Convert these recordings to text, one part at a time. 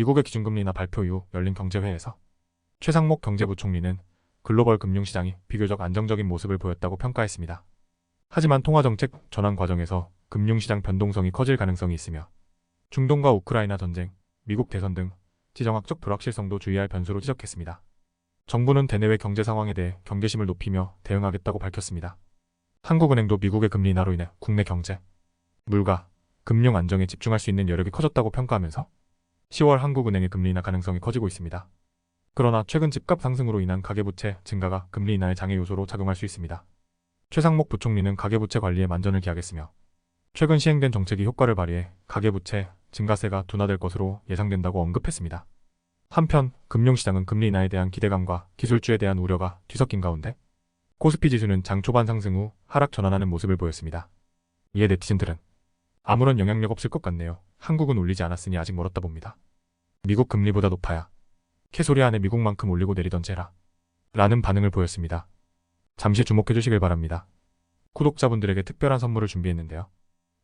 미국의 기준금리 인하 발표 이후 열린 경제회의에서 최상목 경제부총리는 글로벌 금융시장이 비교적 안정적인 모습을 보였다고 평가했습니다. 하지만 통화정책 전환 과정에서 금융시장 변동성이 커질 가능성이 있으며 중동과 우크라이나 전쟁, 미국 대선 등 지정학적 불확실성도 주의할 변수로 지적했습니다. 정부는 대내외 경제 상황에 대해 경계심을 높이며 대응하겠다고 밝혔습니다. 한국은행도 미국의 금리 인하로 인해 국내 경제, 물가, 금융 안정에 집중할 수 있는 여력이 커졌다고 평가하면서 10월 한국은행의 금리 인하 가능성이 커지고 있습니다. 그러나 최근 집값 상승으로 인한 가계부채 증가가 금리 인하의 장애 요소로 작용할 수 있습니다. 최상목 부총리는 가계부채 관리에 만전을 기하겠으며 최근 시행된 정책이 효과를 발휘해 가계부채 증가세가 둔화될 것으로 예상된다고 언급했습니다. 한편 금융시장은 금리 인하에 대한 기대감과 기술주에 대한 우려가 뒤섞인 가운데 코스피 지수는 장 초반 상승 후 하락 전환하는 모습을 보였습니다. 이에 네티즌들은 아무런 영향력 없을 것 같네요. 한국은 올리지 않았으니 아직 멀었다 봅니다. 미국 금리보다 높아야 캐소리 안에 미국만큼 올리고 내리던 제라 라는 반응을 보였습니다. 잠시 주목해 주시길 바랍니다. 구독자분들에게 특별한 선물을 준비했는데요.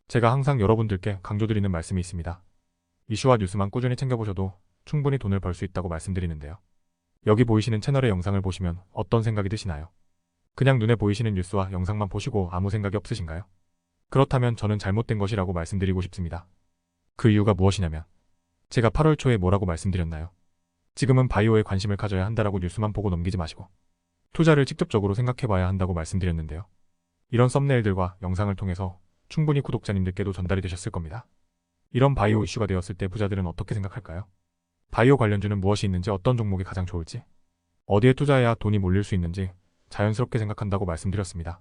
제가 항상 여러분들께 강조드리는 말씀이 있습니다. 이슈와 뉴스만 꾸준히 챙겨보셔도 충분히 돈을 벌 수 있다고 말씀드리는데요. 여기 보이시는 채널의 영상을 보시면 어떤 생각이 드시나요? 그냥 눈에 보이시는 뉴스와 영상만 보시고 아무 생각이 없으신가요? 그렇다면 저는 잘못된 것이라고 말씀드리고 싶습니다. 그 이유가 무엇이냐면 제가 8월 초에 뭐라고 말씀드렸나요? 지금은 바이오에 관심을 가져야 한다라고 뉴스만 보고 넘기지 마시고 투자를 직접적으로 생각해봐야 한다고 말씀드렸는데요. 이런 썸네일들과 영상을 통해서 충분히 구독자님들께도 전달이 되셨을 겁니다. 이런 바이오 이슈가 되었을 때 부자들은 어떻게 생각할까요? 바이오 관련주는 무엇이 있는지 어떤 종목이 가장 좋을지 어디에 투자해야 돈이 몰릴 수 있는지 자연스럽게 생각한다고 말씀드렸습니다.